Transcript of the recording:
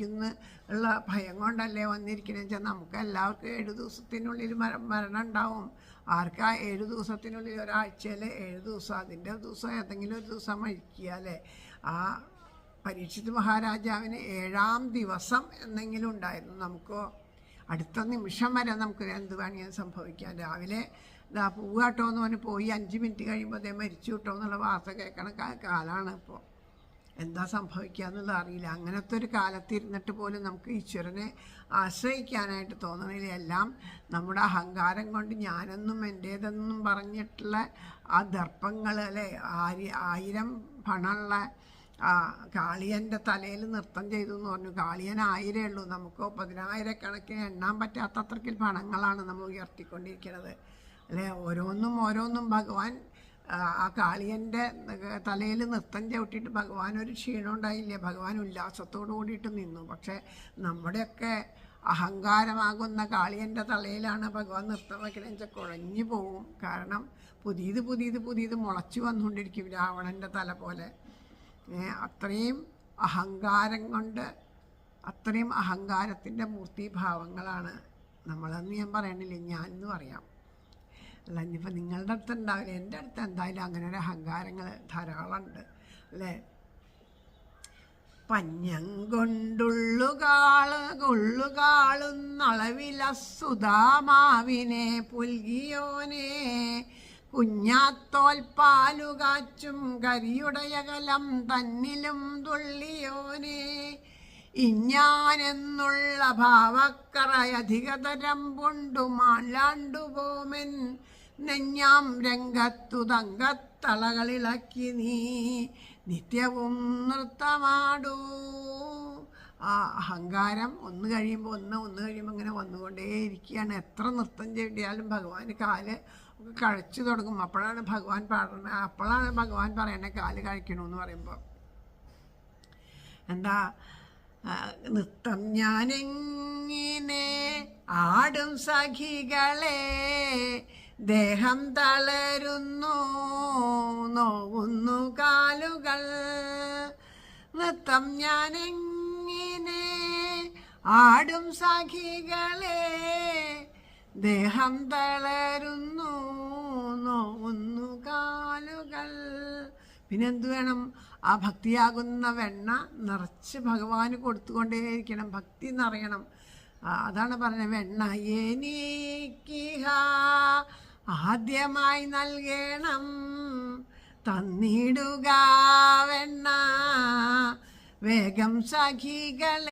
മരിക്കുന്ന ഉള്ള ഭയം കൊണ്ടല്ലേ വന്നിരിക്കുന്നത് വെച്ചാൽ നമുക്ക് എല്ലാവർക്കും ഏഴ് ദിവസത്തിനുള്ളിൽ മര മരണം ഉണ്ടാവും. ആർക്കാ ഏഴ് ദിവസത്തിനുള്ളിൽ ഒരാഴ്ചയിൽ ഏഴ് ദിവസം അതിന്റെ ദിവസം ഏതെങ്കിലും ഒരു ദിവസം മരിക്കുക അല്ലേ? ആ പരീക്ഷിത് മഹാരാജാവിന് ഏഴാം ദിവസം എന്തെങ്കിലും ഉണ്ടായിരുന്നു. നമുക്കോ അടുത്ത നിമിഷം വരെ നമുക്ക് എന്ത് വേണമെങ്കിലും സംഭവിക്കാം രാവിലെ ഇതാ പൂവാട്ടോ എന്ന് പറഞ്ഞ് പോയി. അഞ്ച് മിനിറ്റ് കഴിയുമ്പോൾ അതേ മരിച്ചു കിട്ടോ എന്നുള്ള വാർത്ത കേൾക്കണ കാലാണ് ഇപ്പോൾ എന്താ സംഭവിക്കുക എന്നുള്ളത് അറിയില്ല. അങ്ങനത്തെ ഒരു കാലത്തിരുന്നിട്ട് പോലും നമുക്ക് ഈശ്വരനെ ആശ്രയിക്കാനായിട്ട് തോന്നണില്ല. എല്ലാം നമ്മുടെ അഹങ്കാരം കൊണ്ട് ഞാനെന്നും എന്റേതെന്നും പറഞ്ഞിട്ടുള്ള ആ ദർപ്പങ്ങൾ അല്ലെ? ആയി ആയിരം പണമുള്ള ആ കാളിയന്റെ തലയിൽ നൃത്തം ചെയ്തു എന്ന് പറഞ്ഞു. കാളിയൻ ആയിരേ ഉള്ളൂ. നമുക്ക് പതിനായിരക്കണക്കിന് എണ്ണാൻ പറ്റാത്തത്രക്കിൽ പണങ്ങളാണ് നമ്മൾ ഉയർത്തിക്കൊണ്ടിരിക്കുന്നത് അല്ലേ? ഓരോന്നും ഓരോന്നും ഭഗവാൻ ആ, കാളിയന്റെ തലയിൽ നൃത്തം ചവിട്ടിയിട്ട് ഭഗവാൻ ഒരു ക്ഷീണം ഉണ്ടായില്ല? ഭഗവാൻ ഉല്ലാസത്തോടു കൂടിയിട്ട് നിന്നു. പക്ഷേ നമ്മുടെയൊക്കെ അഹങ്കാരമാകുന്ന കാളിയന്റെ തലയിലാണ് ഭഗവാൻ നൃത്തം വയ്ക്കണമെന്ന് വെച്ചാൽ കുഴഞ്ഞു പോവും. കാരണം പുതിയത് പുതിയത് പുതിയത് മുളച്ചു വന്നുകൊണ്ടിരിക്കും രാവണന്റെ തല പോലെ. അത്രയും അഹങ്കാരം കൊണ്ട് അത്രയും അഹങ്കാരത്തിന്റെ മൂർത്തിഭാവങ്ങളാണ് നമ്മളെന്ന് ഞാൻ പറയണില്ലേ ഞാൻ എന്ന് പറയാം. അല്ല ഇനിയിപ്പോൾ നിങ്ങളുടെ അടുത്ത് ഉണ്ടാവില്ല എന്റെ അടുത്ത് എന്തായാലും അങ്ങനെ ഒരു അഹങ്കാരങ്ങൾ ധാരാളമുണ്ട്. അല്ലേ? പഞ്ഞം കൊണ്ടുള്ളുകാൾ കൊള്ളുകാളുന്നളവില സുധാമാവിനെ പുൽകിയോനെ. കുഞ്ഞാത്തോൽ പാലുകാച്ചും കരിയുടയകലം തന്നിലും തുള്ളിയോനെ. ഇഞ്ഞാനെന്നുള്ള ഭാവക്കറയധികതരം കൊണ്ടു മാലാണ്ടുപോമൻ നെഞ്ഞാം രംഗത്തു തങ്കത്തളകളിളക്കി നീ നിത്യവും നൃത്തമാടൂ. ആ അഹങ്കാരം ഒന്ന് കഴിയുമ്പോൾ ഒന്ന് ഒന്ന് കഴിയുമ്പോൾ ഇങ്ങനെ വന്നുകൊണ്ടേയിരിക്കുകയാണ്. എത്ര നൃത്തം ചെയ്യാലും ഭഗവാൻ കാൽ കഴിച്ചു തുടങ്ങും. അപ്പോഴാണ് ഭഗവാൻ പാടുന്നത്. അപ്പോഴാണ് ഭഗവാൻ പറയണേ കാൽ കഴിക്കണമെന്ന് പറയുമ്പോൾ എന്താ? നൃത്തം ഞാനെങ്ങനെ ആടും സഖികളെ ദേഹം തളരുന്നു നോവുന്നു കാലുകൾ. നൃത്തം ഞാനെങ്ങനെ ആടും സഖികളെ ദേഹം തളരുന്നു നോവുന്നു പിന്നെന്ത് വേണം? ആ ഭക്തിയാകുന്ന വെണ്ണ നിറച്ച് ഭഗവാന് കൊടുത്തുകൊണ്ടേയിരിക്കണം. ഭക്തി നിറയണം. അതാണ് പറഞ്ഞത്. വെണ്ണ എനിക്കിഹ ആദ്യമായി നൽകണം. തന്നിടുക വെണ്ണ. വേഗം സഖികളെ